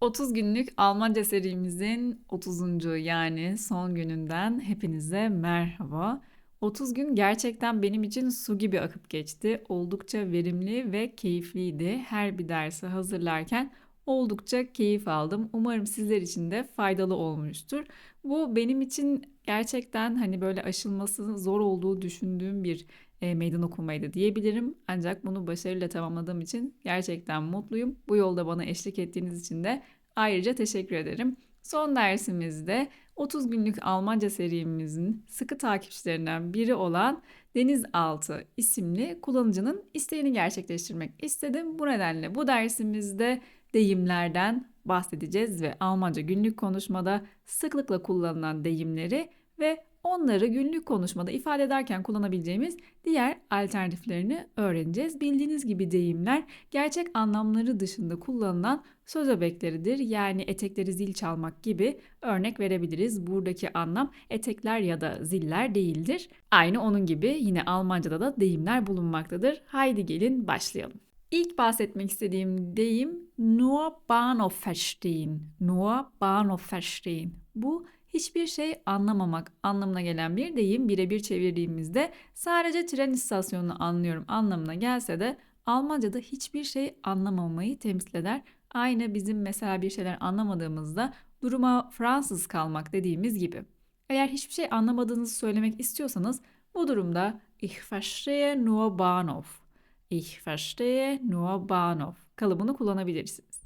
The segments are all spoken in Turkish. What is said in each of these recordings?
30 günlük Almanca serimizin 30. yani son gününden hepinize merhaba. 30 gün gerçekten benim için su gibi akıp geçti. Oldukça verimli ve keyifliydi. Her bir dersi hazırlarken oldukça keyif aldım. Umarım sizler için de faydalı olmuştur. Bu benim için gerçekten hani böyle aşılması zor olduğu düşündüğüm bir e, meydan okumaydı diyebilirim. Ancak bunu başarıyla tamamladığım için gerçekten mutluyum. Bu yolda bana eşlik ettiğiniz için de ayrıca teşekkür ederim. Son dersimizde 30 günlük Almanca serimizin sıkı takipçilerinden biri olan Denizaltı isimli kullanıcının isteğini gerçekleştirmek istedim. Bu nedenle bu dersimizde deyimlerden bahsedeceğiz ve Almanca günlük konuşmada sıklıkla kullanılan deyimleri ve onları günlük konuşmada ifade ederken kullanabileceğimiz diğer alternatiflerini öğreneceğiz. Bildiğiniz gibi deyimler gerçek anlamları dışında kullanılan söz öbekleridir. Yani etekleri zil çalmak gibi örnek verebiliriz. Buradaki anlam etekler ya da ziller değildir. Aynı onun gibi yine Almanca'da da deyimler bulunmaktadır. Haydi gelin başlayalım. İlk bahsetmek istediğim deyim nur Bahnhof verstehen. Nur Bahnhof verstehen. Bu hiçbir şey anlamamak anlamına gelen bir deyim birebir çevirdiğimizde sadece tren istasyonunu anlıyorum anlamına gelse de Almanca'da hiçbir şey anlamamayı temsil eder. Aynı bizim mesela bir şeyler anlamadığımızda duruma Fransız kalmak dediğimiz gibi. Eğer hiçbir şey anlamadığınızı söylemek istiyorsanız bu durumda Ich verstehe nur Bahnhof. Ich verstehe nur Bahnhof kalıbını kullanabilirsiniz.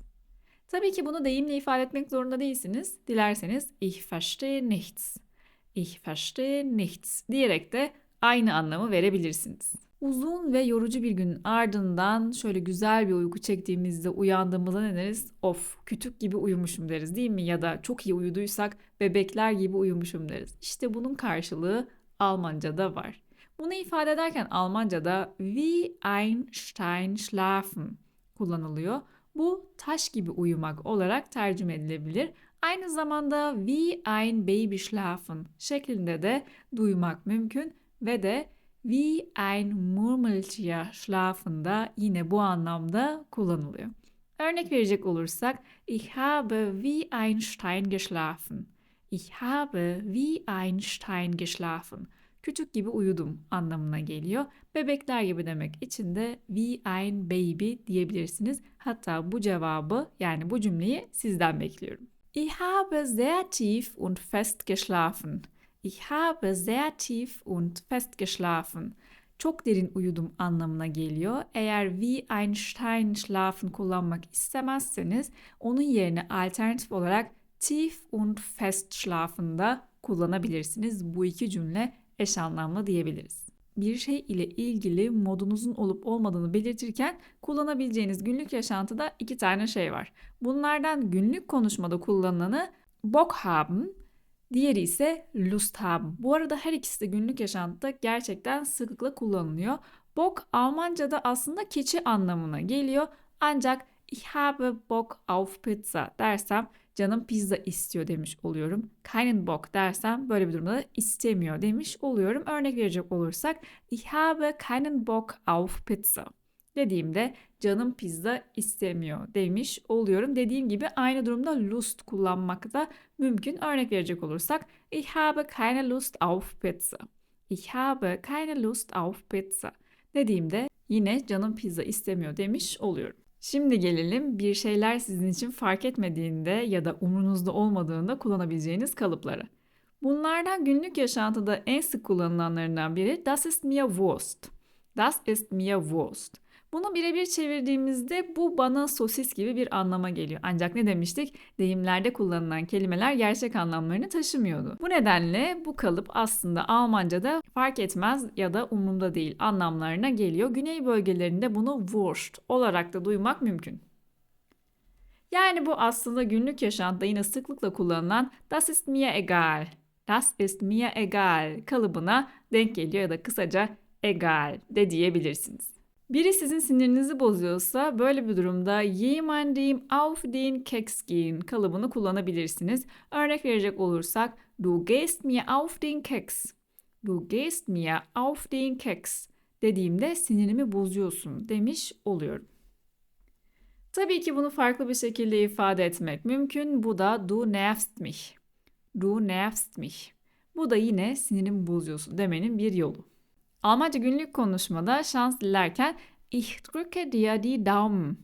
Tabii ki bunu deyimle ifade etmek zorunda değilsiniz. Dilerseniz ich verstehe nichts, ich verstehe nichts diyerek de aynı anlamı verebilirsiniz. Uzun ve yorucu bir gün ardından şöyle güzel bir uyku çektiğimizde uyandığımızda ne deriz? Of kütük gibi uyumuşum deriz değil mi? Ya da çok iyi uyuduysak bebekler gibi uyumuşum deriz. İşte bunun karşılığı Almanca'da var. Bunu ifade ederken Almanca'da wie ein Stein schlafen kullanılıyor. Bu taş gibi uyumak olarak tercüme edilebilir. Aynı zamanda wie ein Baby schlafen şeklinde de duymak mümkün ve de wie ein Murmeltier schlafen da yine bu anlamda kullanılıyor. Örnek verecek olursak ich habe wie ein Stein geschlafen. Ich habe wie ein Stein geschlafen. Küçük gibi uyudum anlamına geliyor. Bebekler gibi demek için de wie ein Baby diyebilirsiniz. Hatta bu cevabı yani bu cümleyi sizden bekliyorum. Ich habe sehr tief und fest geschlafen. Ich habe sehr tief und fest geschlafen. Çok derin uyudum anlamına geliyor. Eğer wie ein Stein schlafen kullanmak istemezseniz onun yerine alternatif olarak tief und fest schlafen da kullanabilirsiniz. Bu iki cümle eş anlamlı diyebiliriz. Bir şey ile ilgili modunuzun olup olmadığını belirtirken kullanabileceğiniz günlük yaşantıda iki tane şey var. Bunlardan günlük konuşmada kullanılanı Bock haben, diğeri ise Lust haben. Bu arada her ikisi de günlük yaşantıda gerçekten sıklıkla kullanılıyor. Bock Almanca'da aslında keçi anlamına geliyor. Ancak ich habe Bock auf Pizza dersem canım pizza istiyor demiş oluyorum. Keinen Bock dersem böyle bir durumda istemiyor demiş oluyorum. Örnek verecek olursak ich habe keinen Bock auf Pizza dediğimde canım pizza istemiyor demiş oluyorum. Dediğim gibi aynı durumda lust kullanmak da mümkün. Örnek verecek olursak ich habe keine Lust auf Pizza. Ich habe keine Lust auf Pizza dediğimde yine canım pizza istemiyor demiş oluyorum. Şimdi gelelim bir şeyler sizin için fark etmediğinde ya da umrunuzda olmadığında kullanabileceğiniz kalıplara. Bunlardan günlük yaşantıda en sık kullanılanlarından biri Das ist mir Wurst. Das ist mir Wurst. Bunu birebir çevirdiğimizde bu bana sosis gibi bir anlama geliyor. Ancak ne demiştik? Deyimlerde kullanılan kelimeler gerçek anlamlarını taşımıyordu. Bu nedenle bu kalıp aslında Almanca'da fark etmez ya da umurumda değil anlamlarına geliyor. Güney bölgelerinde bunu Wurst olarak da duymak mümkün. Yani bu aslında günlük yaşantıda yine sıklıkla kullanılan Das ist mir egal, Das ist mir egal kalıbına denk geliyor ya da kısaca egal de diyebilirsiniz. Biri sizin sinirinizi bozuyorsa böyle bir durumda jemandem auf den Keks gehen kalıbını kullanabilirsiniz. Örnek verecek olursak du gehst mir auf den Keks. Du gehst mir auf den Keks dediğimde sinirimi bozuyorsun demiş oluyorum. Tabii ki bunu farklı bir şekilde ifade etmek mümkün. Bu da du nervst mich. Du nervst mich. Bu da yine sinirimi bozuyorsun demenin bir yolu. Almanca günlük konuşmada şans dilerken ich drücke dir die Daumen.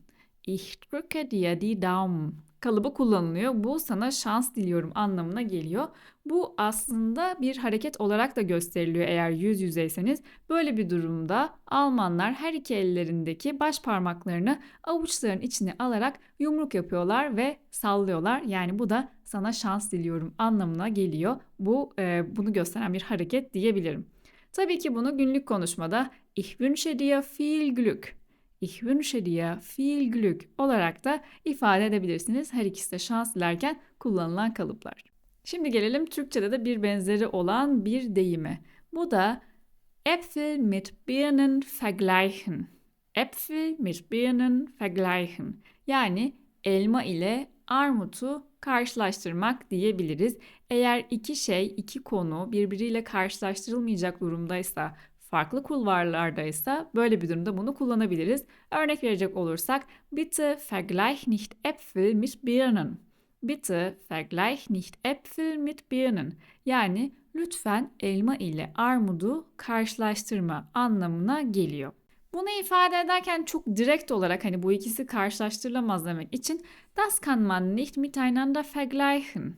Ich drücke dir die Daumen kalıbı kullanılıyor. Bu sana şans diliyorum anlamına geliyor. Bu aslında bir hareket olarak da gösteriliyor eğer yüz yüzeyseniz. Böyle bir durumda Almanlar her iki ellerindeki baş parmaklarını avuçların içine alarak yumruk yapıyorlar ve sallıyorlar. Yani bu da sana şans diliyorum anlamına geliyor. Bu e, bunu gösteren bir hareket diyebilirim. Tabii ki bunu günlük konuşmada Ich wünsche dir viel Glück Ich wünsche dir viel Glück olarak da ifade edebilirsiniz. Her ikisi de şans dilerken kullanılan kalıplar. Şimdi gelelim Türkçe'de de bir benzeri olan bir deyime. Bu da Äpfel mit Birnen vergleichen. Äpfel mit Birnen vergleichen. Yani elma ile armutu karşılaştırmak diyebiliriz. Eğer iki şey, iki konu birbiriyle karşılaştırılmayacak durumdaysa Farklı kulvarlarda ise böyle bir durumda bunu kullanabiliriz. Örnek verecek olursak Bitte vergleich nicht Äpfel mit Birnen. Bitte vergleich nicht Äpfel mit Birnen. Yani lütfen elma ile armudu karşılaştırma anlamına geliyor. Bunu ifade ederken çok direkt olarak hani bu ikisi karşılaştırılamaz demek için das kann man nicht miteinander vergleichen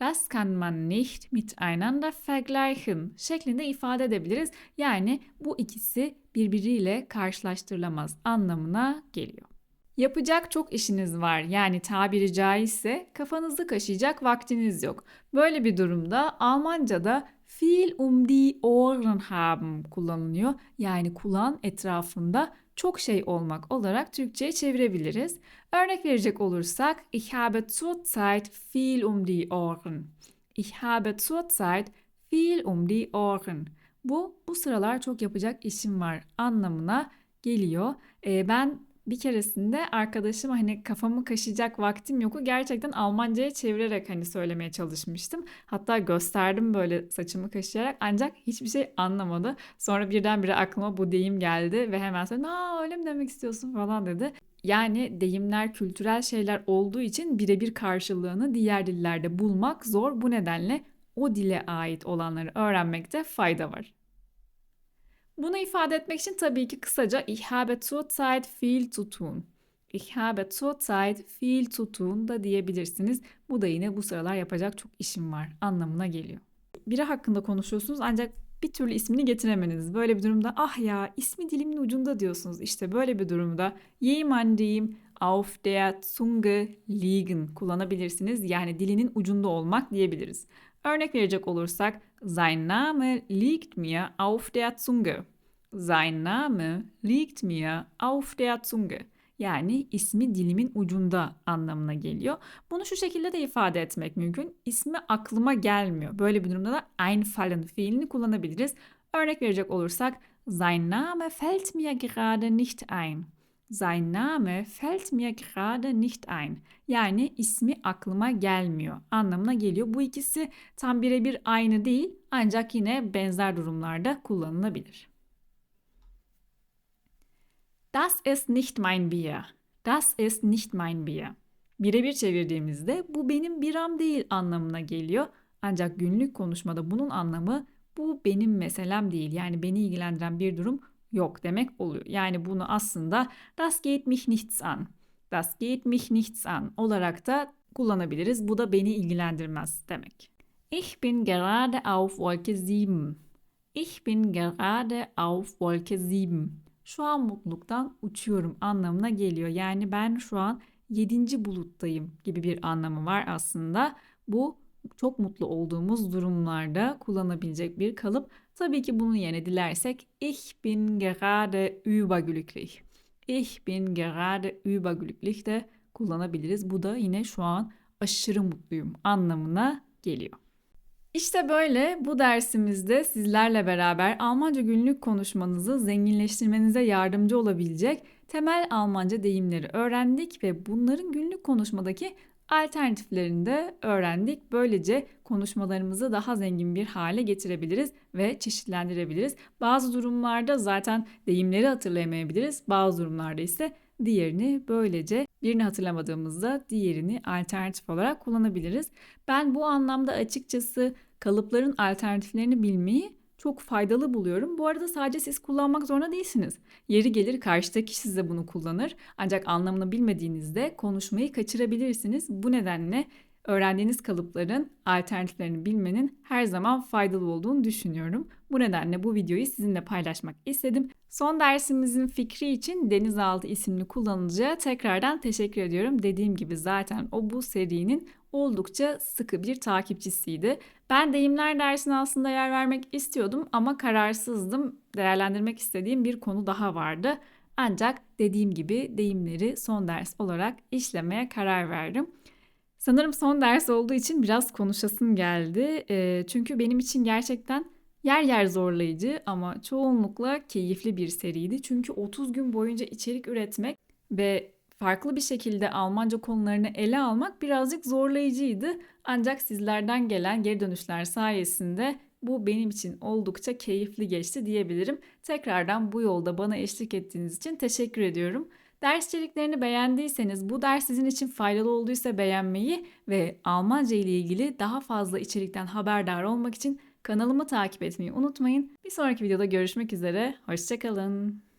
Das kann man nicht miteinander vergleichen şeklinde ifade edebiliriz. Yani bu ikisi birbiriyle karşılaştırılamaz anlamına geliyor. Yapacak çok işiniz var. Yani tabiri caizse kafanızı kaşıyacak vaktiniz yok. Böyle bir durumda Almanca'da viel um die Ohren haben kullanılıyor. Yani kulağın etrafında çok şey olmak olarak Türkçe'ye çevirebiliriz. Örnek verecek olursak Ich habe zurzeit viel um die Ohren. Ich habe zurzeit viel um die Ohren. Bu bu sıralar çok yapacak işim var anlamına geliyor. Ee, ben bir keresinde arkadaşım hani kafamı kaşıyacak vaktim yoku gerçekten Almanca'ya çevirerek hani söylemeye çalışmıştım. Hatta gösterdim böyle saçımı kaşıyarak ancak hiçbir şey anlamadı. Sonra birdenbire aklıma bu deyim geldi ve hemen sonra aa öyle mi demek istiyorsun falan dedi. Yani deyimler kültürel şeyler olduğu için birebir karşılığını diğer dillerde bulmak zor. Bu nedenle o dile ait olanları öğrenmekte fayda var. Bunu ifade etmek için tabii ki kısaca ich habe zurzeit viel zu tun. Ich habe zurzeit viel zu tun da diyebilirsiniz. Bu da yine bu sıralar yapacak çok işim var anlamına geliyor. Biri hakkında konuşuyorsunuz ancak bir türlü ismini getiremeniz. Böyle bir durumda ah ya ismi dilimin ucunda diyorsunuz. İşte böyle bir durumda jemandem auf der Zunge liegen kullanabilirsiniz. Yani dilinin ucunda olmak diyebiliriz. Örnek verecek olursak Sein Name liegt mir auf der Zunge. Sein Name liegt mir auf der Zunge. Yani ismi dilimin ucunda anlamına geliyor. Bunu şu şekilde de ifade etmek mümkün. İsmi aklıma gelmiyor. Böyle bir durumda da einfallen fiilini kullanabiliriz. Örnek verecek olursak Sein Name fällt mir gerade nicht ein. Sein Name fällt mir gerade nicht ein. Yani ismi aklıma gelmiyor anlamına geliyor. Bu ikisi tam birebir aynı değil ancak yine benzer durumlarda kullanılabilir. Das ist nicht mein Bier. Das ist nicht mein Bier. Birebir çevirdiğimizde bu benim biram değil anlamına geliyor. Ancak günlük konuşmada bunun anlamı bu benim meselem değil. Yani beni ilgilendiren bir durum yok demek oluyor. Yani bunu aslında das geht mich nichts an. Das geht mich nichts an olarak da kullanabiliriz. Bu da beni ilgilendirmez demek. Ich bin gerade auf Wolke 7. Ich bin gerade auf Wolke 7 şu an mutluluktan uçuyorum anlamına geliyor. Yani ben şu an yedinci buluttayım gibi bir anlamı var aslında. Bu çok mutlu olduğumuz durumlarda kullanabilecek bir kalıp. Tabii ki bunun yerine dilersek ich bin gerade überglücklich. Ich bin gerade überglücklich de kullanabiliriz. Bu da yine şu an aşırı mutluyum anlamına geliyor. İşte böyle bu dersimizde sizlerle beraber Almanca günlük konuşmanızı zenginleştirmenize yardımcı olabilecek temel Almanca deyimleri öğrendik ve bunların günlük konuşmadaki alternatiflerini de öğrendik. Böylece konuşmalarımızı daha zengin bir hale getirebiliriz ve çeşitlendirebiliriz. Bazı durumlarda zaten deyimleri hatırlayamayabiliriz. Bazı durumlarda ise diğerini böylece birini hatırlamadığımızda diğerini alternatif olarak kullanabiliriz. Ben bu anlamda açıkçası kalıpların alternatiflerini bilmeyi çok faydalı buluyorum. Bu arada sadece siz kullanmak zorunda değilsiniz. Yeri gelir karşıdaki size bunu kullanır. Ancak anlamını bilmediğinizde konuşmayı kaçırabilirsiniz. Bu nedenle öğrendiğiniz kalıpların alternatiflerini bilmenin her zaman faydalı olduğunu düşünüyorum. Bu nedenle bu videoyu sizinle paylaşmak istedim. Son dersimizin fikri için Denizaltı isimli kullanıcıya tekrardan teşekkür ediyorum. Dediğim gibi zaten o bu serinin oldukça sıkı bir takipçisiydi. Ben deyimler dersine aslında yer vermek istiyordum ama kararsızdım. Değerlendirmek istediğim bir konu daha vardı. Ancak dediğim gibi deyimleri son ders olarak işlemeye karar verdim. Sanırım son ders olduğu için biraz konuşasım geldi. Çünkü benim için gerçekten yer yer zorlayıcı ama çoğunlukla keyifli bir seriydi. Çünkü 30 gün boyunca içerik üretmek ve farklı bir şekilde Almanca konularını ele almak birazcık zorlayıcıydı. Ancak sizlerden gelen geri dönüşler sayesinde bu benim için oldukça keyifli geçti diyebilirim. Tekrardan bu yolda bana eşlik ettiğiniz için teşekkür ediyorum. Ders içeriklerini beğendiyseniz, bu ders sizin için faydalı olduysa beğenmeyi ve Almanca ile ilgili daha fazla içerikten haberdar olmak için kanalımı takip etmeyi unutmayın. Bir sonraki videoda görüşmek üzere, hoşçakalın.